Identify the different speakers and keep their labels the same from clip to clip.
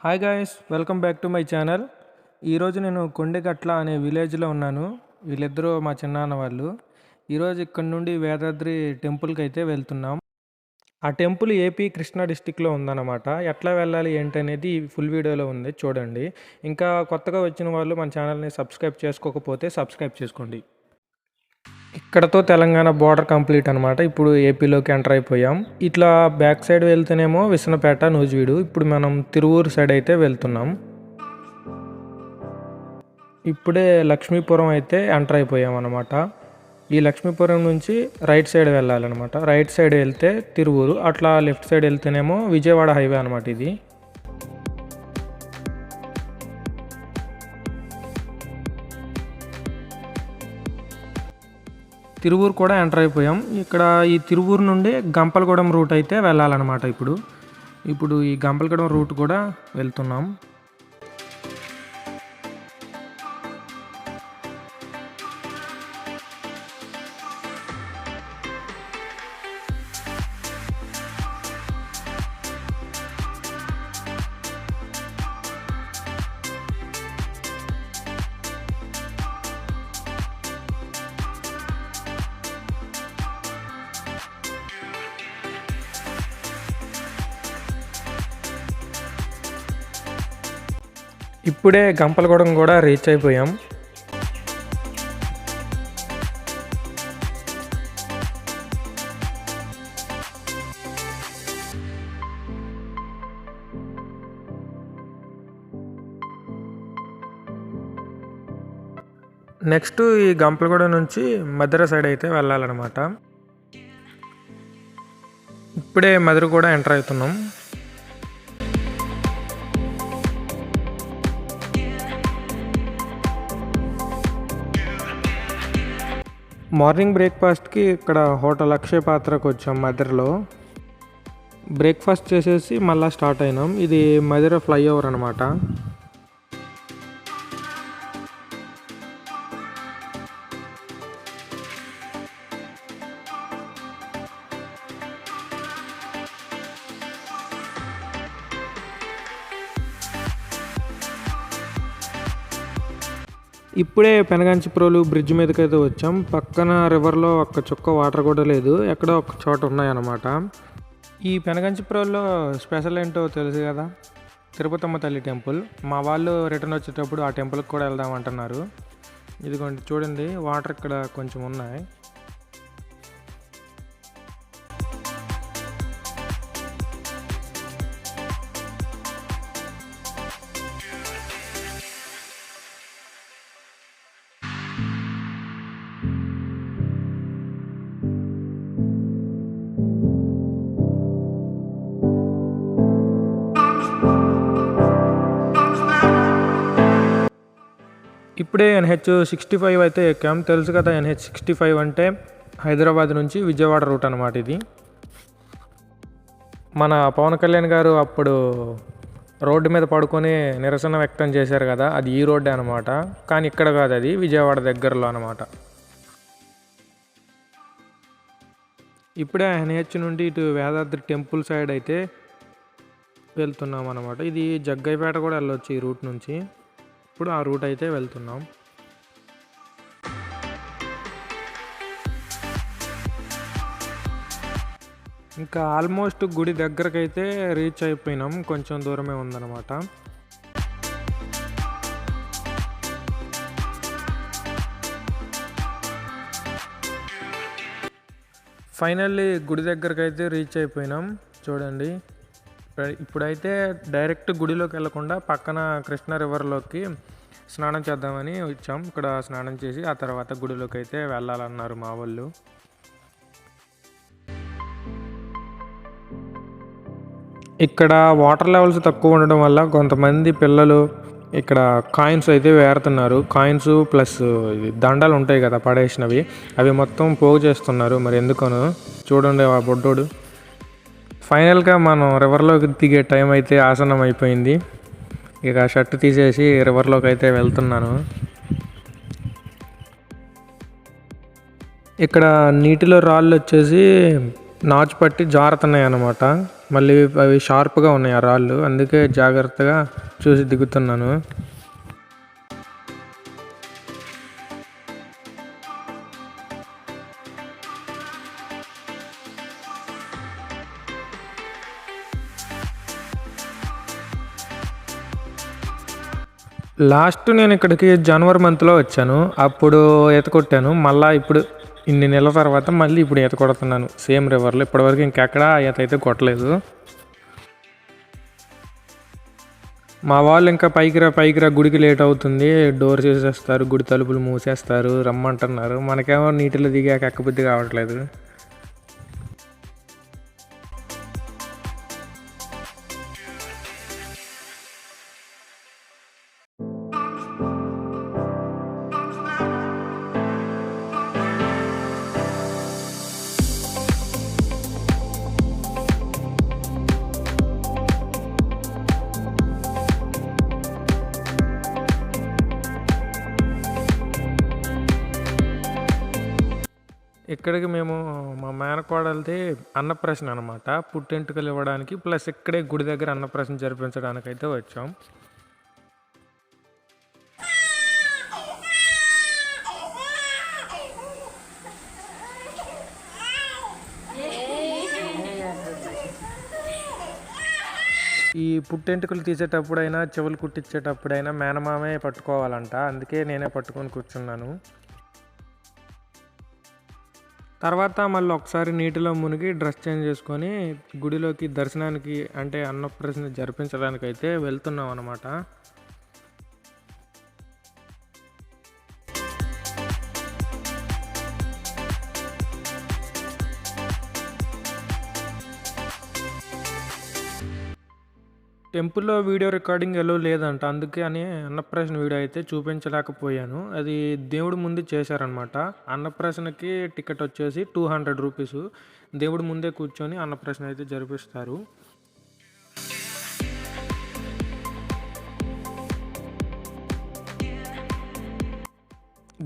Speaker 1: Hi guys welcome back to my channel ఈరోజు నేను కొండగట్ల అనే విలేజ్లో ఉన్నాను. వీళ్ళిద్దరూ మా చిన్నాన్న వాళ్ళు. ఈరోజు ఇక్కడ నుండి వేదాద్రి టెంపుల్కి అయితే వెళ్తున్నాం. ఆ టెంపుల్ ఏపీ కృష్ణా డిస్టిక్లో ఉందన్నమాట. ఎట్లా వెళ్ళాలి ఏంటి అనేది ఫుల్ వీడియోలో ఉంది చూడండి. ఇంకా కొత్తగా వచ్చిన వాళ్ళు మన ఛానల్ని సబ్స్క్రైబ్ చేసుకోకపోతే సబ్స్క్రైబ్ చేసుకోండి. ఇక్కడతో తెలంగాణ బార్డర్ కంప్లీట్ అనమాట ఇప్పుడు ఏపీలోకి ఎంటర్ అయిపోయాం. ఇట్లా బ్యాక్ సైడ్ వెళ్తేనేమో విసనపేట నూజివీడు. ఇప్పుడు మనం తిరువూరు సైడ్ అయితే వెళ్తున్నాం. ఇప్పుడే లక్ష్మీపురం అయితే ఎంటర్ అయిపోయాం అనమాట ఈ లక్ష్మీపురం నుంచి రైట్ సైడ్ వెళ్ళాలన్నమాట. రైట్ సైడ్ వెళ్తే తిరువూరు. అట్లా లెఫ్ట్ సైడ్ వెళ్తేనేమో విజయవాడ హైవే అనమాట ఇది. తిరువూరు కూడా ఎంటర్ అయిపోయాం. ఇక్కడ ఈ తిరువూరు నుండి గంపలగూడెం రూట్ అయితే వెళ్ళాలన్నమాట ఇప్పుడు. ఇప్పుడు ఈ గంపలగూడెం రూట్ కూడా వెళ్తున్నాం. ఇప్పుడే గంపలగూడెం కూడా రీచ్ అయిపోయాం. నెక్స్ట్ ఈ గంపలగూడెం నుంచి మధుర సైడ్ అయితే వెళ్ళాలన్నమాట. ఇప్పుడే మధుర కూడా ఎంటర్ అవుతున్నాం. మార్నింగ్ బ్రేక్ఫాస్ట్కి ఇక్కడ హోటల్ అక్షయ పాత్రకు వచ్చాం మధురలో బ్రేక్ఫాస్ట్ చేసేసి మళ్ళీ స్టార్ట్ అయినాం. ఇది మధుర ఫ్లైఓవర్ అనమాట ఇప్పుడే పెనగంచిప్రోలు బ్రిడ్జ్ మీదకి అయితే వచ్చాం. పక్కన రివర్లో ఒక్క చుక్క వాటర్ కూడా లేదు. ఎక్కడో ఒక చోట ఉన్నాయన్నమాట. ఈ పెనగంచిప్రోల్లో స్పెషల్ ఏంటో తెలుసు కదా? తిరుపతమ్మ తల్లి టెంపుల్. మా వాళ్ళు రిటర్న్ వచ్చేటప్పుడు ఆ టెంపుల్కి కూడా వెళ్దాం అంటున్నారు. ఇదిగోండి చూడండి వాటర్ ఇక్కడ కొంచెం ఉన్నాయి. ఇప్పుడే ఎన్హెచ్ సిక్స్టీ ఫైవ్ అయితే ఎక్కాం తెలుసు కదా ఎన్హెచ్ సిక్స్టీ ఫైవ్ అంటే హైదరాబాద్ నుంచి విజయవాడ రూట్ అనమాట ఇది. మన పవన్ కళ్యాణ్ గారు అప్పుడు రోడ్డు మీద పడుకొని నిరసన వ్యక్తం చేశారు కదా అది ఈ రోడ్డే అనమాట కానీ ఇక్కడ కాదు అది విజయవాడ దగ్గరలో అనమాట ఇప్పుడే ఎన్హెచ్ నుండి ఇటు వేదాద్రి టెంపుల్ సైడ్ అయితే వెళ్తున్నాం అనమాట ఇది జగ్గైపేట కూడా వెళ్ళొచ్చు ఈ రూట్ నుంచి. ఇప్పుడు ఆ రూట్ అయితే వెళ్తున్నాం. ఇంకా ఆల్మోస్ట్ గుడి దగ్గరకైతే రీచ్ అయిపోయినాం. కొంచెం దూరమే ఉందన్నమాట. ఫైనల్లీ గుడి దగ్గరకు అయితే రీచ్ అయిపోయినాం. చూడండి. ఇప్పుడైతే డైరెక్ట్ గుడిలోకి వెళ్ళకుండా పక్కన కృష్ణ రివర్లోకి స్నానం చేద్దామని వచ్చాం. ఇక్కడ స్నానం చేసి ఆ తర్వాత గుడిలోకి అయితే వెళ్ళాలన్నారు మా వాళ్ళు. ఇక్కడ వాటర్ లెవెల్స్ తక్కువ ఉండడం వల్ల కొంతమంది పిల్లలు ఇక్కడ కాయిన్స్ అయితే వేరుతున్నారు. కాయిన్స్ ప్లస్ దండలు ఉంటాయి కదా పడేసినవి. అవి మొత్తం పోగు చేస్తున్నారు. మరి ఎందుకను చూడండి ఆ బొడ్డోడు. ఫైనల్గా మనం రివర్లోకి దిగే టైం అయితే ఆసనం అయిపోయింది ఇక షర్ట్ తీసేసి రివర్లోకి అయితే వెళ్తున్నాను. ఇక్కడ నీటిలో రాళ్ళు వచ్చేసి నాచు పట్టి జారుతున్నాయి అన్నమాట. మళ్ళీ అవి షార్ప్గా ఉన్నాయి ఆ రాళ్ళు. అందుకే జాగ్రత్తగా చూసి దిగుతున్నాను. లాస్ట్ నేను ఇక్కడికి జనవరి మంత్లో వచ్చాను. అప్పుడు ఈత కొట్టాను. మళ్ళీ ఇప్పుడు ఇన్ని నెలల తర్వాత మళ్ళీ ఇప్పుడు ఈత కొడుతున్నాను. సేమ్ రివర్లో. ఇప్పటివరకు ఇంకెక్కడ ఈత అయితే కొట్టలేదు. మా వాళ్ళు ఇంకా పైకిరా పైకిరా గుడికి లేట్ అవుతుంది. డోర్ చేసేస్తారు గుడి తలుపులు మూసేస్తారు రమ్మంటున్నారు. మనకేమో నీటిలో దిగాక ఎక్కబుద్ధి కావట్లేదు. ఇక్కడికి మేము మా మేనకోడలది అన్నప్రశ్న అనమాట పుట్టెంటుకలు ఇవ్వడానికి ప్లస్ ఇక్కడే గుడి దగ్గర అన్నప్రశ్న జరిపించడానికి అయితే వచ్చాం. ఈ పుట్టెంటుకలు తీసేటప్పుడైనా చెవులు కుట్టించేటప్పుడైనా మేనమామే పట్టుకోవాలంట. అందుకే నేనే పట్టుకొని కూర్చున్నాను. తర్వాత మళ్ళీ ఒకసారి నీటిలో మునిగి డ్రెస్ చేంజ్ చేసుకొని గుడిలోకి దర్శనానికి అంటే అన్నప్రశ్న జరిపించడానికి అయితే వెళ్తున్నాం అనమాట టెంపుల్లో వీడియో రికార్డింగ్ ఎలా లేదంట. అందుకే అని అన్నప్రాసన వీడియో అయితే చూపించలేకపోయాను. అది దేవుడు ముందు చేశారనమాట అన్నప్రాసనకి టికెట్ వచ్చేసి టూ హండ్రెడ్ రూపీస్. దేవుడు ముందే కూర్చొని అన్నప్రాసన అయితే జరిపిస్తారు.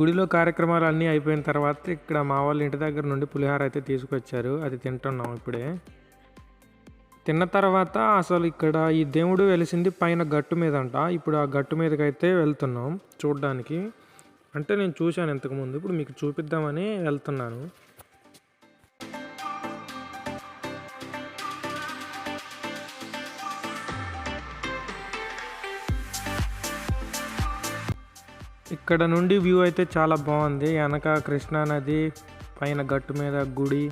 Speaker 1: గుడిలో కార్యక్రమాలు అన్నీ అయిపోయిన తర్వాత ఇక్కడ మా వాళ్ళ ఇంటి దగ్గర నుండి పులిహార అయితే తీసుకొచ్చారు. అది తింటున్నాం ఇప్పుడే. తిన్న తర్వాత అసలు ఇక్కడ ఈ దేవుడు వెలిసింది పైన గట్టు మీద అంట ఇప్పుడు ఆ గట్టు మీదకి అయితే వెళ్తున్నాం చూడడానికి. అంటే నేను చూశాను ఇంతకుముందు. ఇప్పుడు మీకు చూపిద్దామని వెళ్తున్నాను. ఇక్కడ నుండి వ్యూ అయితే చాలా బాగుంది. వెనక కృష్ణా నది పైన గట్టు మీద గుడి.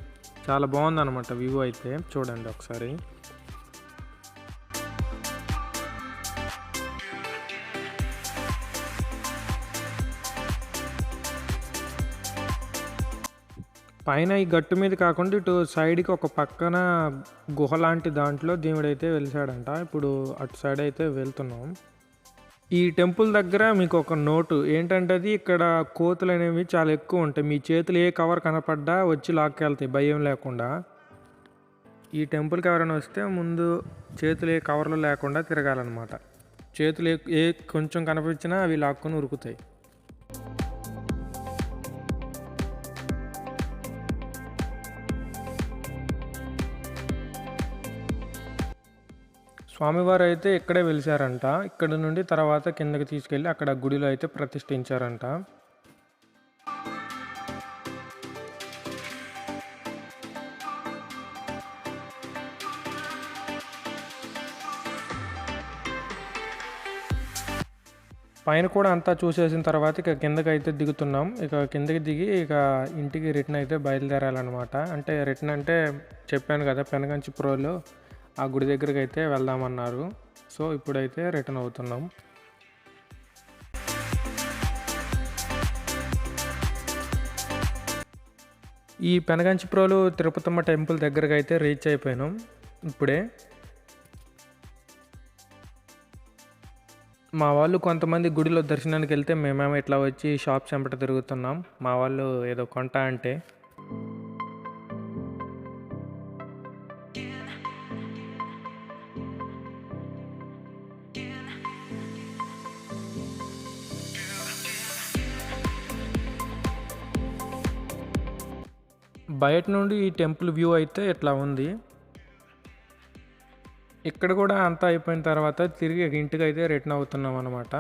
Speaker 1: చాలా బాగుంది అనమాట వ్యూ అయితే. చూడండి ఒకసారి. పైన ఈ గట్టు మీద కాకుండా ఇటు సైడ్కి ఒక పక్కన గుహ లాంటి దాంట్లో దేవుడైతే వెలిసాడంట ఇప్పుడు అటు సైడ్ అయితే వెళ్తున్నాం. ఈ టెంపుల్ దగ్గర మీకు ఒక నోటు. ఏంటంటే అది ఇక్కడ కోతులు అనేవి చాలా ఎక్కువ ఉంటాయి. మీ చేతులు ఏ కవర్ కనపడ్డా వచ్చి లాక్కెళ్తాయి. భయం లేకుండా. ఈ టెంపుల్కి ఎవరైనా వస్తే ముందు చేతులు ఏ కవర్లు లేకుండా తిరగాలన్నమాట. చేతులు ఏ- ఏ కొంచెం కనిపించినా అవి లాక్కొని ఉరుకుతాయి. స్వామివారు అయితే ఇక్కడే వెలిసారంట ఇక్కడ నుండి తర్వాత కిందకి తీసుకెళ్ళి అక్కడ గుడిలో అయితే ప్రతిష్ఠించారంట. పైన కూడా అంతా చూసేసిన తర్వాత ఇక కిందకి అయితే దిగుతున్నాం. ఇక కిందకి దిగి ఇక ఇంటికి రిటర్న్ అయితే బయలుదేరాలన్నమాట. అంటే రిటర్న్ అంటే చెప్పాను కదా పెనగంచి ప్రోలో ఆ గుడి దగ్గరికి అయితే వెళ్దామన్నారు. సో ఇప్పుడైతే రిటర్న్ అవుతున్నాం. ఈ పెనగంచి ప్రోలు తిరుపతమ్మ టెంపుల్ దగ్గరకు అయితే రీచ్ అయిపోయినాం. ఇప్పుడే. మా వాళ్ళు కొంతమంది గుడిలో దర్శనానికి వెళ్తే మేమేమో ఇట్లా వచ్చి షాప్స్ వెంబట తిరుగుతున్నాం. మా వాళ్ళు ఏదో కొంట అంటే. బయట నుండి ఈ టెంపుల్ వ్యూ అయితే ఇట్లా ఉంది. ఇక్కడ కూడా అంతా అయిపోయిన తర్వాత తిరిగి ఇంటికి అయితే రిటర్న్ అవుతున్నాం అనమాట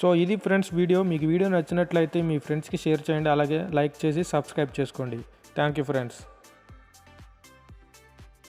Speaker 1: సో ఇది ఫ్రెండ్స్ వీడియో. మీకు వీడియో నచ్చినట్లయితే మీ ఫ్రెండ్స్కి షేర్ చేయండి. అలాగే లైక్ చేసి సబ్స్క్రైబ్ చేసుకోండి. Thank you friends.